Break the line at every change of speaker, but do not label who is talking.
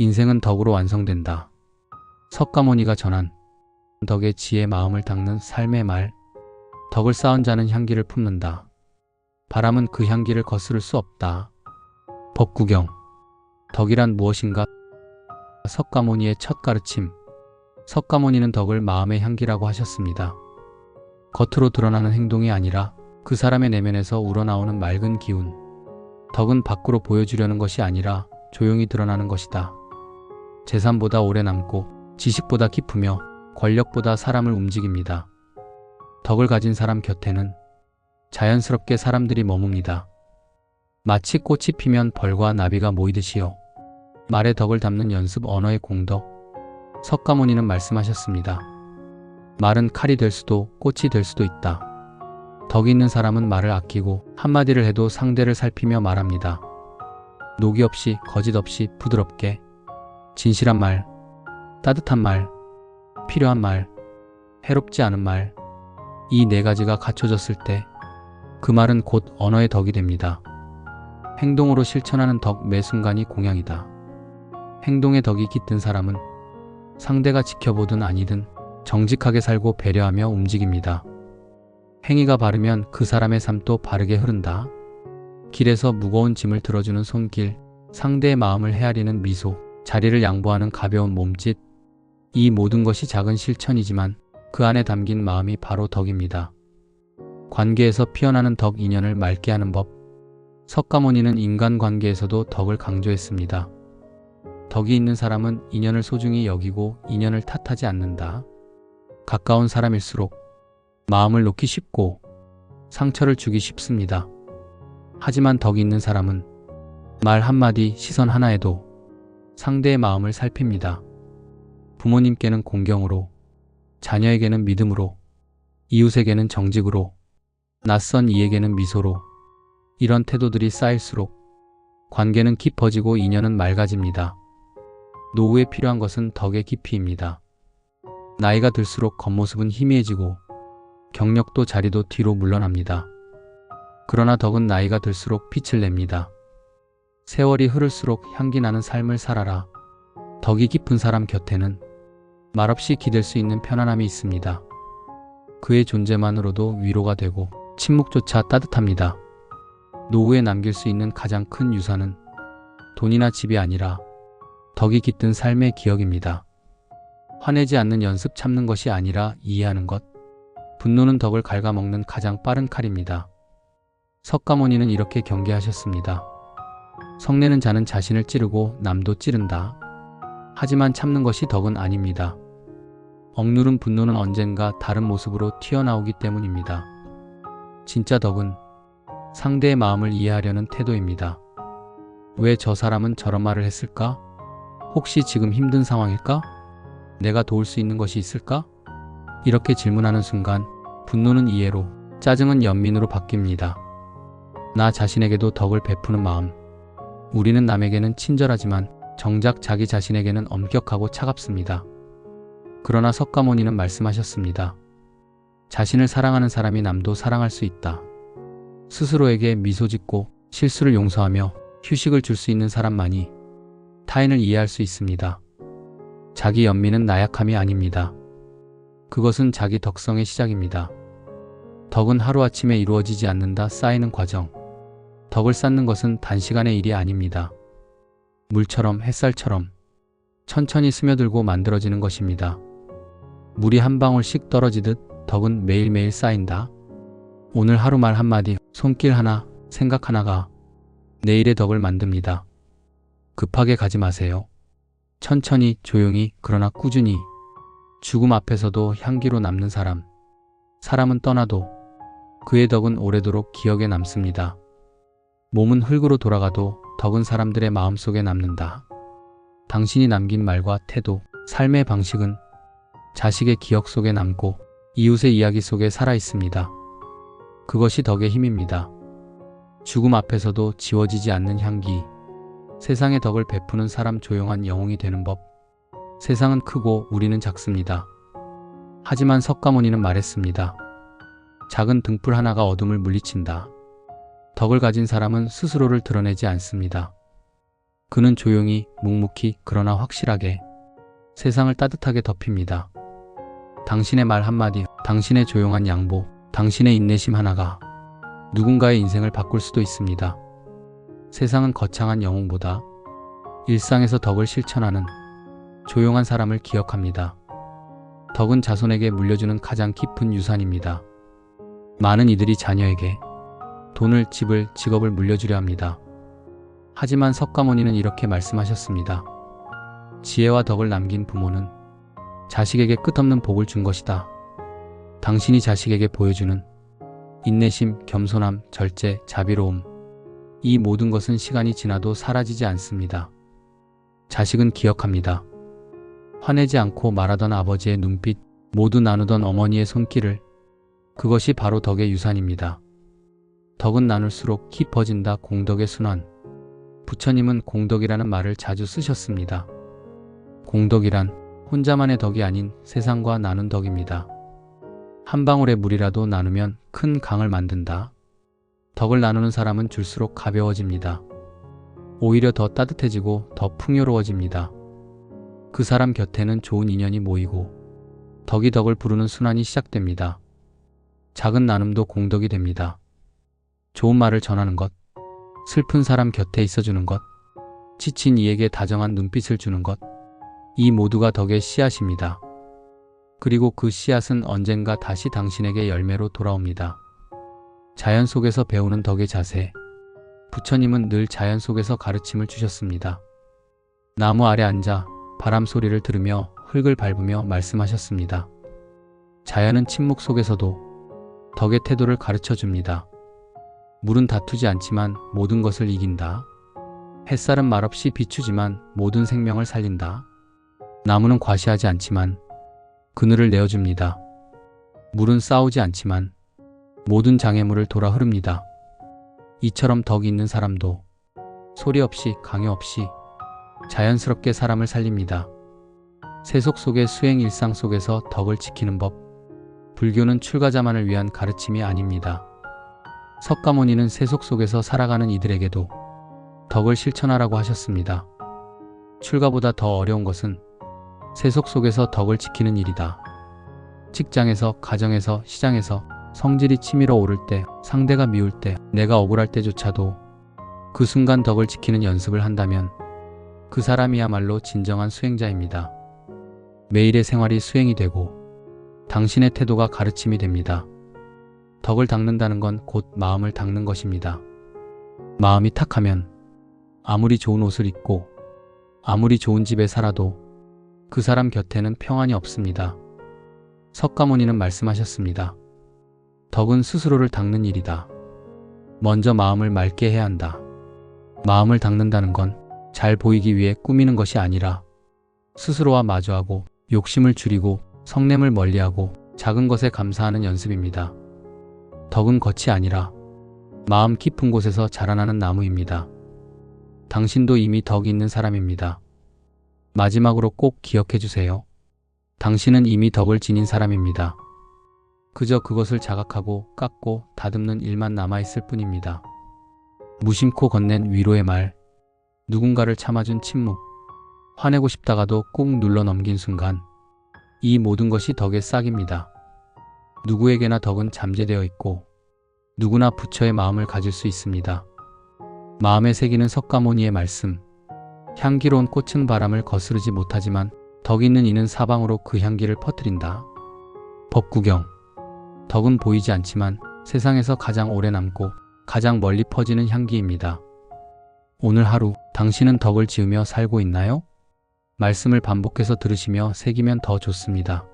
인생은 덕으로 완성된다. 석가모니가 전한 덕의 지혜 마음을 닦는 삶의 말. 덕을 쌓은 자는 향기를 품는다. 바람은 그 향기를 거스를 수 없다. 법구경. 덕이란 무엇인가? 석가모니의 첫 가르침. 석가모니는 덕을 마음의 향기라고 하셨습니다. 겉으로 드러나는 행동이 아니라 그 사람의 내면에서 우러나오는 맑은 기운. 덕은 밖으로 보여주려는 것이 아니라 조용히 드러나는 것이다. 재산보다 오래 남고 지식보다 깊으며 권력보다 사람을 움직입니다. 덕을 가진 사람 곁에는 자연스럽게 사람들이 머뭅니다. 마치 꽃이 피면 벌과 나비가 모이듯이요. 말의 덕을 담는 연습 언어의 공덕. 석가모니는 말씀하셨습니다. 말은 칼이 될 수도 꽃이 될 수도 있다. 덕 있는 사람은 말을 아끼고 한마디를 해도 상대를 살피며 말합니다. 녹이 없이 거짓 없이 부드럽게 진실한 말, 따뜻한 말, 필요한 말, 해롭지 않은 말, 이 네 가지가 갖춰졌을 때 그 말은 곧 언어의 덕이 됩니다. 행동으로 실천하는 덕 매 순간이 공양이다. 행동의 덕이 깃든 사람은 상대가 지켜보든 아니든 정직하게 살고 배려하며 움직입니다. 행위가 바르면 그 사람의 삶도 바르게 흐른다. 길에서 무거운 짐을 들어주는 손길, 상대의 마음을 헤아리는 미소, 자리를 양보하는 가벼운 몸짓, 이 모든 것이 작은 실천이지만 그 안에 담긴 마음이 바로 덕입니다. 관계에서 피어나는 덕 인연을 맑게 하는 법. 석가모니는 인간 관계에서도 덕을 강조했습니다. 덕이 있는 사람은 인연을 소중히 여기고 인연을 탓하지 않는다. 가까운 사람일수록 마음을 놓기 쉽고 상처를 주기 쉽습니다. 하지만 덕이 있는 사람은 말 한마디, 시선 하나에도 상대의 마음을 살핍니다. 부모님께는 공경으로, 자녀에게는 믿음으로, 이웃에게는 정직으로, 낯선 이에게는 미소로, 이런 태도들이 쌓일수록 관계는 깊어지고 인연은 맑아집니다. 노후에 필요한 것은 덕의 깊이입니다. 나이가 들수록 겉모습은 희미해지고 경력도 자리도 뒤로 물러납니다. 그러나 덕은 나이가 들수록 빛을 냅니다. 세월이 흐를수록 향기 나는 삶을 살아라. 덕이 깊은 사람 곁에는 말없이 기댈 수 있는 편안함이 있습니다. 그의 존재만으로도 위로가 되고 침묵조차 따뜻합니다. 노후에 남길 수 있는 가장 큰 유산은 돈이나 집이 아니라 덕이 깃든 삶의 기억입니다. 화내지 않는 연습 참는 것이 아니라 이해하는 것. 분노는 덕을 갉아먹는 가장 빠른 칼입니다. 석가모니는 이렇게 경계하셨습니다. 성내는 자는 자신을 찌르고 남도 찌른다. 하지만 참는 것이 덕은 아닙니다. 억누른 분노는 언젠가 다른 모습으로 튀어나오기 때문입니다. 진짜 덕은 상대의 마음을 이해하려는 태도입니다. 왜 저 사람은 저런 말을 했을까? 혹시 지금 힘든 상황일까? 내가 도울 수 있는 것이 있을까? 이렇게 질문하는 순간 분노는 이해로, 짜증은 연민으로 바뀝니다. 나 자신에게도 덕을 베푸는 마음. 우리는 남에게는 친절하지만 정작 자기 자신에게는 엄격하고 차갑습니다. 그러나 석가모니는 말씀하셨습니다. 자신을 사랑하는 사람이 남도 사랑할 수 있다. 스스로에게 미소 짓고 실수를 용서하며 휴식을 줄 수 있는 사람만이 타인을 이해할 수 있습니다. 자기 연민은 나약함이 아닙니다. 그것은 자기 덕성의 시작입니다. 덕은 하루아침에 이루어지지 않는다 쌓이는 과정. 덕을 쌓는 것은 단시간의 일이 아닙니다. 물처럼 햇살처럼 천천히 스며들고 만들어지는 것입니다. 물이 한 방울씩 떨어지듯 덕은 매일매일 쌓인다. 오늘 하루 말 한마디, 손길 하나, 생각 하나가 내일의 덕을 만듭니다. 급하게 가지 마세요. 천천히, 조용히, 그러나 꾸준히. 죽음 앞에서도 향기로 남는 사람. 사람은 떠나도 그의 덕은 오래도록 기억에 남습니다. 몸은 흙으로 돌아가도 덕은 사람들의 마음속에 남는다. 당신이 남긴 말과 태도, 삶의 방식은 자식의 기억 속에 남고 이웃의 이야기 속에 살아 있습니다. 그것이 덕의 힘입니다. 죽음 앞에서도 지워지지 않는 향기, 세상의 덕을 베푸는 사람 조용한 영웅이 되는 법. 세상은 크고 우리는 작습니다. 하지만 석가모니는 말했습니다. 작은 등불 하나가 어둠을 물리친다. 덕을 가진 사람은 스스로를 드러내지 않습니다. 그는 조용히, 묵묵히, 그러나 확실하게 세상을 따뜻하게 덮입니다. 당신의 말 한마디, 당신의 조용한 양보, 당신의 인내심 하나가 누군가의 인생을 바꿀 수도 있습니다. 세상은 거창한 영웅보다 일상에서 덕을 실천하는 조용한 사람을 기억합니다. 덕은 자손에게 물려주는 가장 깊은 유산입니다. 많은 이들이 자녀에게 돈을, 집을, 직업을 물려주려 합니다. 하지만 석가모니는 이렇게 말씀하셨습니다. 지혜와 덕을 남긴 부모는 자식에게 끝없는 복을 준 것이다. 당신이 자식에게 보여주는 인내심, 겸손함, 절제, 자비로움. 이 모든 것은 시간이 지나도 사라지지 않습니다. 자식은 기억합니다. 화내지 않고 말하던 아버지의 눈빛, 모두 나누던 어머니의 손길을. 그것이 바로 덕의 유산입니다. 덕은 나눌수록 깊어진다 공덕의 순환. 부처님은 공덕이라는 말을 자주 쓰셨습니다. 공덕이란 혼자만의 덕이 아닌 세상과 나눈 덕입니다. 한 방울의 물이라도 나누면 큰 강을 만든다. 덕을 나누는 사람은 줄수록 가벼워집니다. 오히려 더 따뜻해지고 더 풍요로워집니다. 그 사람 곁에는 좋은 인연이 모이고 덕이 덕을 부르는 순환이 시작됩니다. 작은 나눔도 공덕이 됩니다. 좋은 말을 전하는 것, 슬픈 사람 곁에 있어주는 것, 지친 이에게 다정한 눈빛을 주는 것, 이 모두가 덕의 씨앗입니다. 그리고 그 씨앗은 언젠가 다시 당신에게 열매로 돌아옵니다. 자연 속에서 배우는 덕의 자세. 부처님은 늘 자연 속에서 가르침을 주셨습니다. 나무 아래 앉아 바람 소리를 들으며 흙을 밟으며 말씀하셨습니다. 자연은 침묵 속에서도 덕의 태도를 가르쳐 줍니다. 물은 다투지 않지만 모든 것을 이긴다. 햇살은 말없이 비추지만 모든 생명을 살린다. 나무는 과시하지 않지만 그늘을 내어줍니다. 물은 싸우지 않지만 모든 장애물을 돌아 흐릅니다. 이처럼 덕이 있는 사람도 소리 없이 강요 없이 자연스럽게 사람을 살립니다. 세속 속의 수행 일상 속에서 덕을 지키는 법. 불교는 출가자만을 위한 가르침이 아닙니다. 석가모니는 세속 속에서 살아가는 이들에게도 덕을 실천하라고 하셨습니다. 출가보다 더 어려운 것은 세속 속에서 덕을 지키는 일이다. 직장에서, 가정에서, 시장에서 성질이 치밀어 오를 때, 상대가 미울 때, 내가 억울할 때조차도 그 순간 덕을 지키는 연습을 한다면 그 사람이야말로 진정한 수행자입니다. 매일의 생활이 수행이 되고 당신의 태도가 가르침이 됩니다. 덕을 닦는다는 건 곧 마음을 닦는 것입니다. 마음이 탁하면 아무리 좋은 옷을 입고 아무리 좋은 집에 살아도 그 사람 곁에는 평안이 없습니다. 석가모니는 말씀하셨습니다. 덕은 스스로를 닦는 일이다. 먼저 마음을 맑게 해야 한다. 마음을 닦는다는 건 잘 보이기 위해 꾸미는 것이 아니라 스스로와 마주하고 욕심을 줄이고 성냄을 멀리하고 작은 것에 감사하는 연습입니다. 덕은 겉이 아니라 마음 깊은 곳에서 자라나는 나무입니다. 당신도 이미 덕이 있는 사람입니다. 마지막으로 꼭 기억해 주세요. 당신은 이미 덕을 지닌 사람입니다. 그저 그것을 자각하고 깎고 다듬는 일만 남아있을 뿐입니다. 무심코 건넨 위로의 말, 누군가를 참아준 침묵, 화내고 싶다가도 꾹 눌러 넘긴 순간, 이 모든 것이 덕의 싹입니다. 누구에게나 덕은 잠재되어 있고, 누구나 부처의 마음을 가질 수 있습니다. 마음에 새기는 석가모니의 말씀, 향기로운 꽃은 바람을 거스르지 못하지만 덕 있는 이는 사방으로 그 향기를 퍼뜨린다. 법구경 덕은 보이지 않지만 세상에서 가장 오래 남고 가장 멀리 퍼지는 향기입니다. 오늘 하루 당신은 덕을 지으며 살고 있나요? 말씀을 반복해서 들으시며 새기면 더 좋습니다.